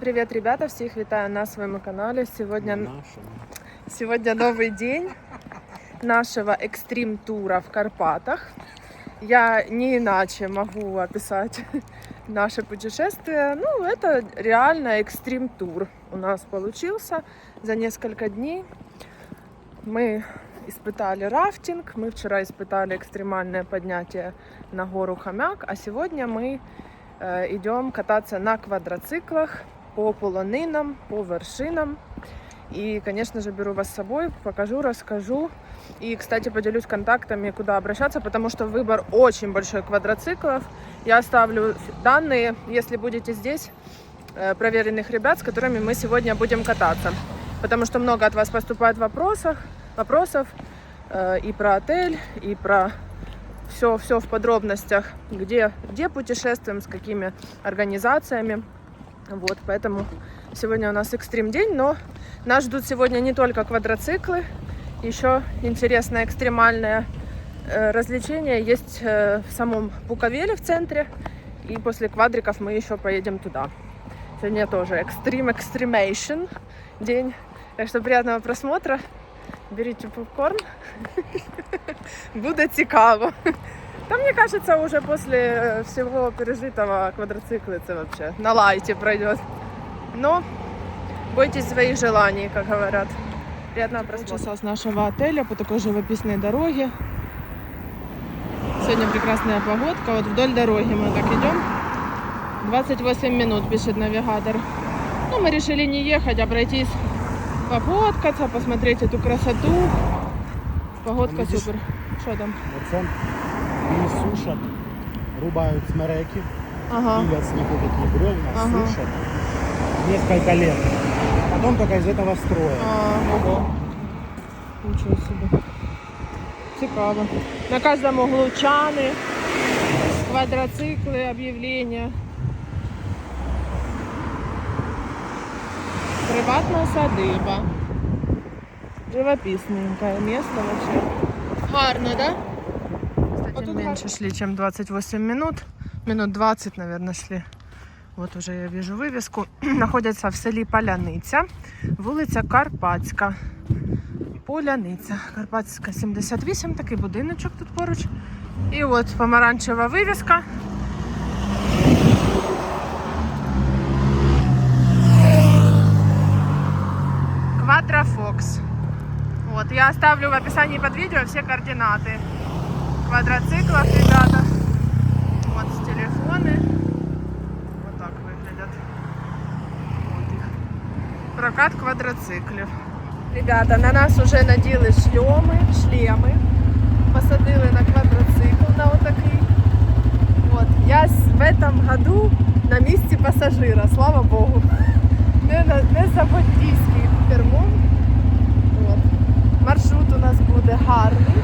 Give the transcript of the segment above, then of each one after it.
Привет, ребята! Всіх вітаю на своєму каналі. Сегодня, Нашому. сегодня новый день нашего экстрим-тура в Карпатах. Я не иначе могу описать наше путешествие. Ну, это реально экстрим-тур у нас получился за несколько дней. Мы испытали рафтинг, мы вчера испытали экстремальное поднятие на гору Хомяк, а сегодня мы э, идем кататься на квадроциклах по полонинам, по вершинам. И, конечно же, беру вас с собой, покажу, расскажу. И, кстати, поделюсь контактами, куда обращаться, потому что выбор очень большой квадроциклов. Я оставлю данные, если будете здесь, э, проверенных ребят, с которыми мы сегодня будем кататься. Потому что много от вас поступает вопросов, вопросов э, и про отель, и про все, все в подробностях, где, где путешествуем, с какими организациями. Вот, поэтому сегодня у нас экстрим день, но нас ждут сегодня не только квадроциклы, еще интересное экстремальное э, развлечение есть э, в самом Буковеле в центре, и после квадриков мы еще поедем туда. Сегодня тоже экстрим экстремейшн день, так что приятного просмотра, берите попкорн, буде цікаво. Там, мне кажется, уже после э, всего пережитого квадроциклы это вообще на лайте пройдет. Но бойтесь своих желаний, как говорят. Приятного просмотра. Часа с нашего отеля по такой живописной дороге. Сегодня прекрасная погодка. Вот вдоль дороги мы так идем. 28 минут пишет навигатор. Ну, мы решили не ехать, а пройтись пофоткаться, посмотреть эту красоту. Погодка супер. Что там? Вони сушать, рубают смереки, Ага. пилят с них вот такие бревна, Ага. сушат несколько лет. Потом только из этого строят. А, ого. Нічого собі. Цікаво. На кожному углу чани, квадроцикли, об'явлення. Приватна садиба. Живописненькое место вообще. Гарно, да? Меньше шли, чем 28 минут. Минут 20, наверное, шли. Вот уже я вижу вивіску. Находяться в селі Поляниця, вулиця Карпатська. Поляниця. Карпатська 78, такий будиночок тут поруч. І от помаранчева вивіска. Квадрофокс. Вот, я оставлю в описании под видео все координаты квадроциклов, ребята. Вот с телефоны. Вот так выглядят. Вот их. Прокат квадроциклів. Ребята, на нас уже наділи шльоми, шлеми. Посадили на квадроцикл на отакий. Вот. Я с- в этом году на місці пасажира, слава Богу. Не, на- не за водійським кермом. От. Маршрут у нас буде гарний.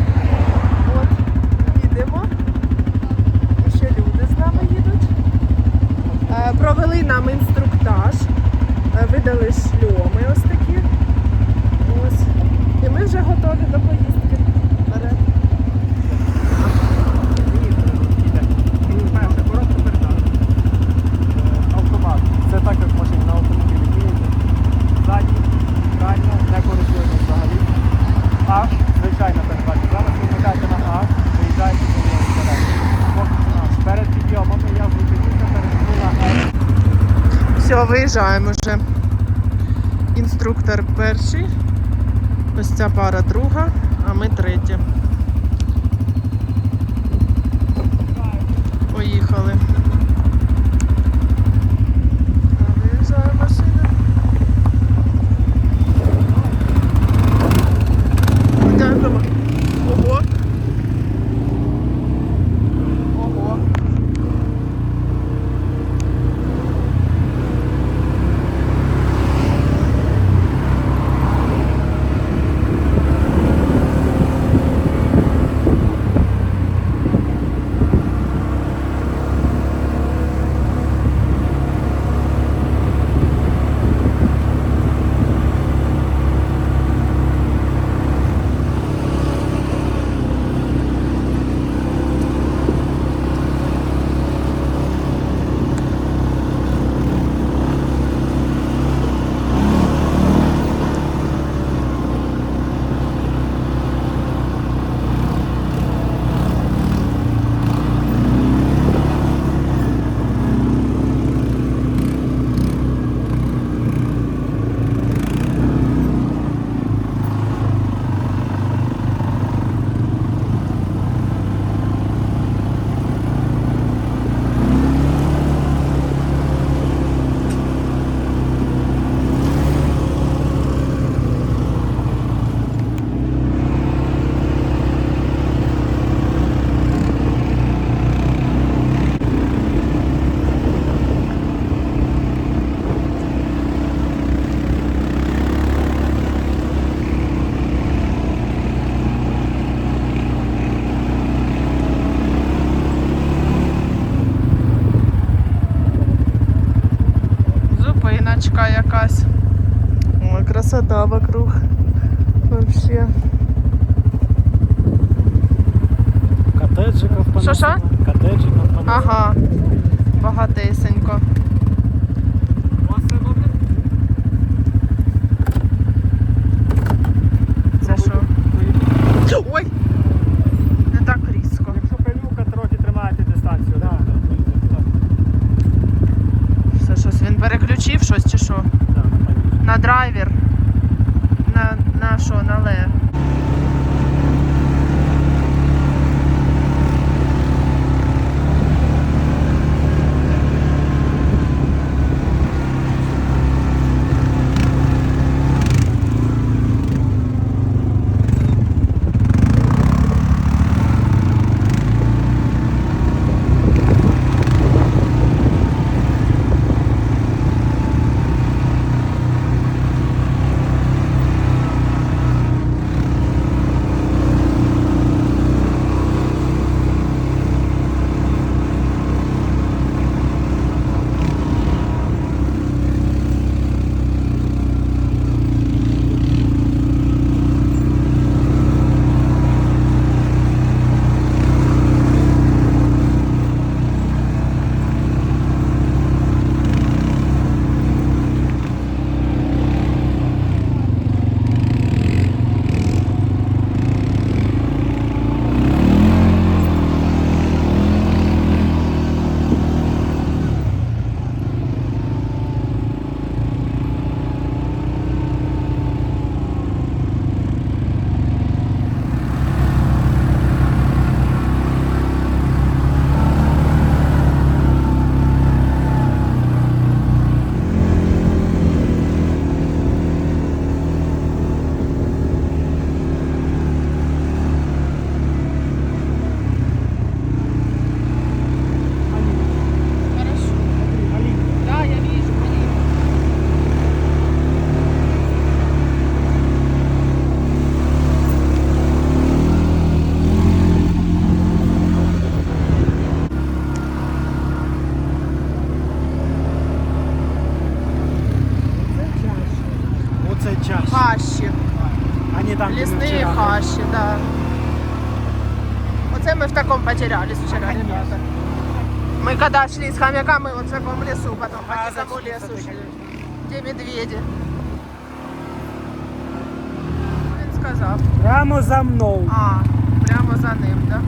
І ще люди з нами їдуть. Е, Провели нам інструктаж, е, видали шльоми ось такі. Ось. І ми вже готові до поїздки. Виїжджаємо вже. Інструктор перший. Ось ця пара друга, а ми третя. річка якась. Ой, красота вокруг. Вообще. Коттеджиков понесло. Що-що? Коттеджиков. Ага. Багатесенько. да, шли с хомяками вот в таком лесу, потом по а, самому лесу шли. Где медведи. сказал. Прямо за мной А, прямо за ним, да?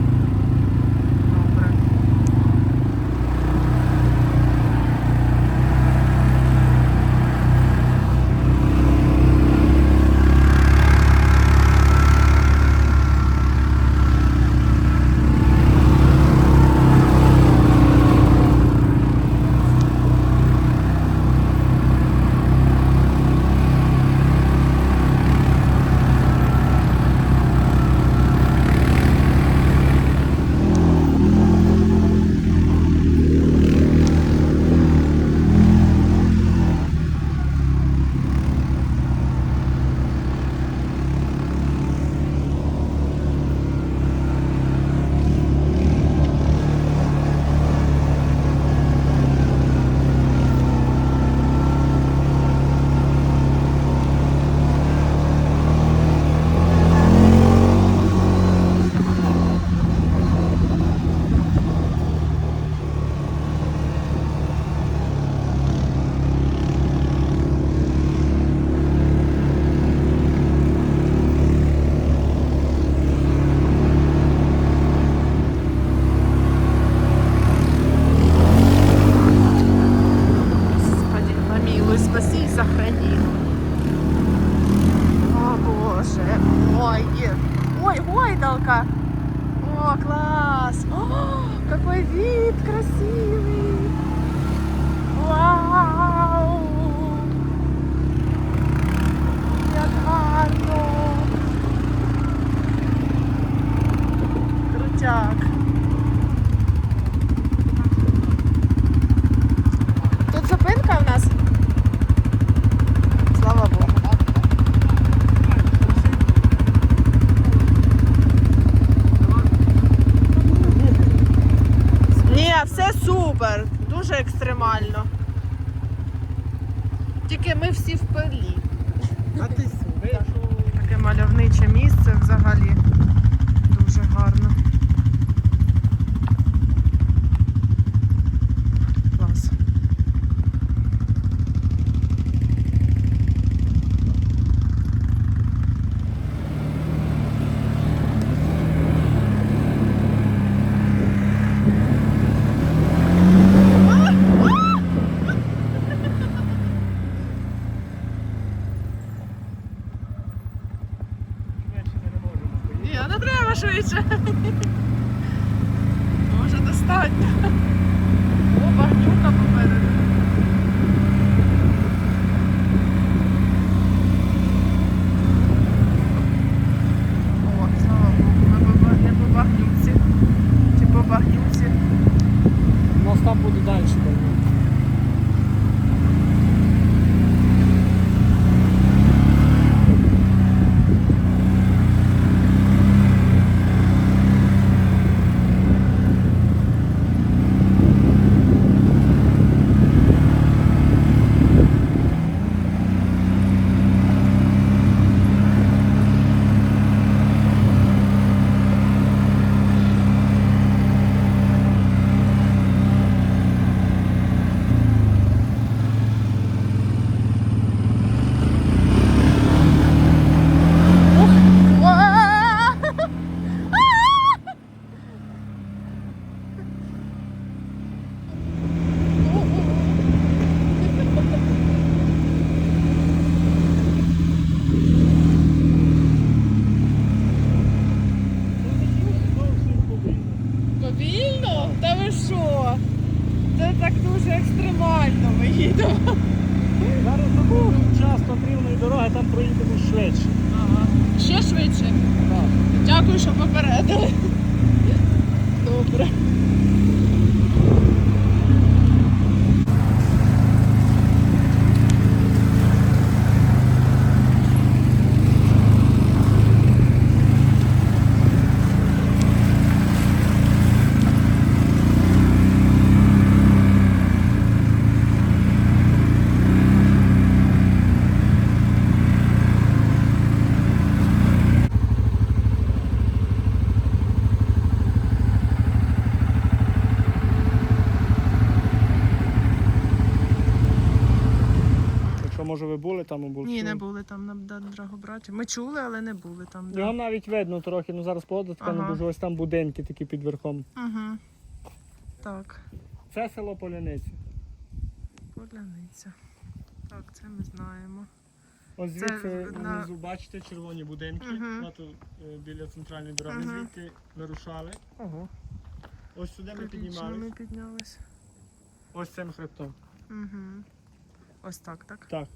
Проїдемо швидше. Ага. Ще швидше. Так. Дякую, що попередили. Добре. Були там у. Ні, не були там на Д- Драгобраті. Ми чули, але не були там. Да. Його навіть видно трохи, ну зараз погода така не Ага. дуже. Ось там будинки такі під верхом. Угу. Так, Це село Поляниці. Поляниця. Так, це ми знаємо. Ось Це звідси на- внизу бачите червоні будинки. Мгм. От, е, біля центральної дороги. Мгм. Звідти вирушали. Ого. Ось сюди ми Ми піднімалися. піднялись. Ось цим хребтом. Угу. Ось так, так? Так.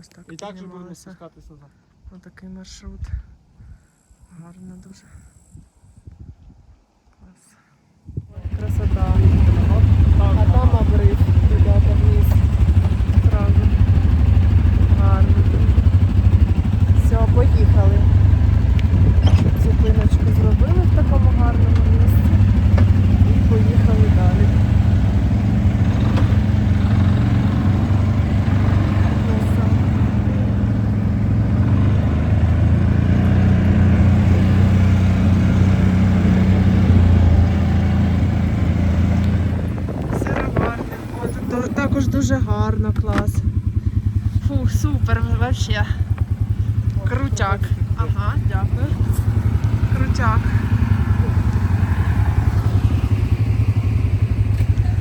Ось так. І так же будемо піднімалися. спускатися назад. Отакий маршрут. Гарно дуже. Клас. Красота. А там обрив, ребята, вниз. Сразу. Гарно. Все, поїхали. Зупиночку зробили в такому гарному місці. І поїхали далі. Краса. Сироварня. О, тут до- також дуже гарно, клас. Фу, супер, вообще. Крутяк. Ага, дякую. Крутяк.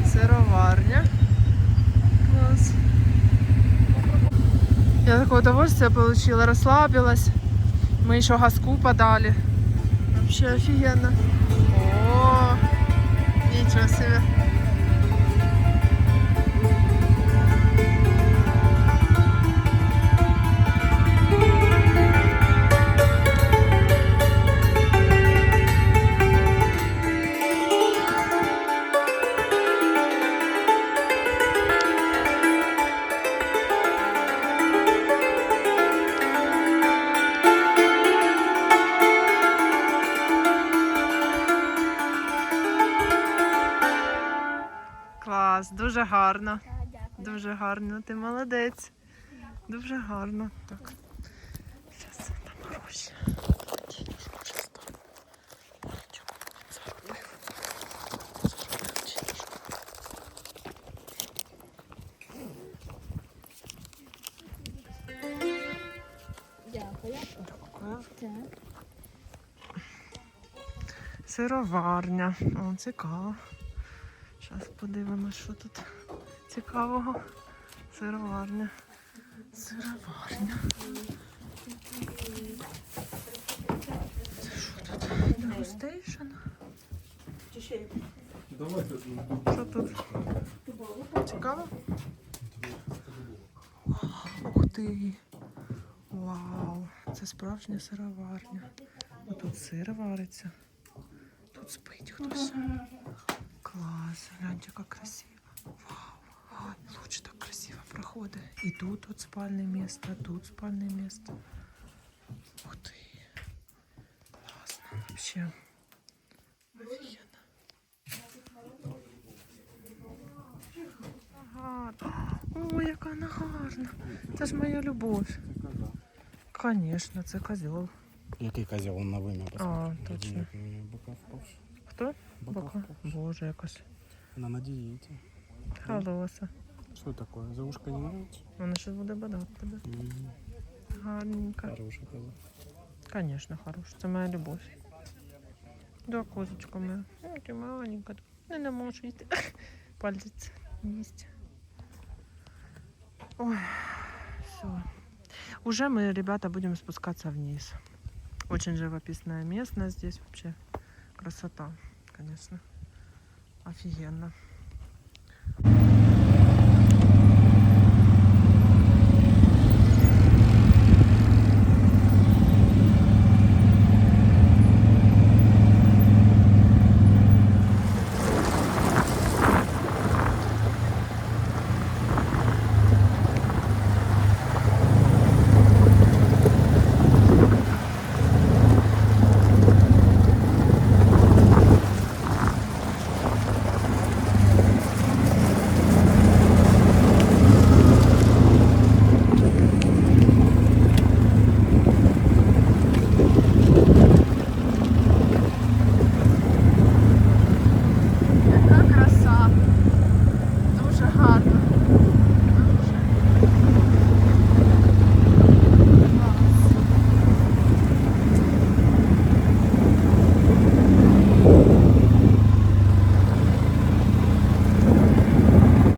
Сыроварня. Класс. Я такое удовольствие получила, расслабилась. Мы еще газку подали. Вообще офигенно. О, ничего себе. Молодець. Дуже гарно. Так. Зараз там гроші. Дякую. Дякую. Сироварня. О, цікаво. Зараз подивимось, що тут цікавого. Сироварня. Сироварня. Це що тут? Дегустейшн? Що тут? Цікаво? Ух ти! Вау! Це справжня сироварня. Тут сир вариться. Тут спить хтось. Клас, гляньте, як красиво. красиво проходить. І тут от спальне місце, тут спальне місце. Ух ти. Класно. Вообще. Офігенно. Гарно. Ой, яка вона гарна. Це ж моя любов. Звісно, це козьол. Який козел на вим'я А, точно. Бока впавши. Хто? Бока Бока. впавши. Боже, якось Вона на дієті. холоса. Що таке? За ушко не нравится? Вона ще буде бодати тебе. Гарненько. Хороша коза. Конечно, хорош. Це моя любов. Да, козочка моя. Ой, ти маленька. Не, не можеш їсти. Пальець їсть. Ой, все. Уже мы, ребята, будем спускаться вниз. Очень живописная местность здесь вообще. Красота, конечно. Офигенно.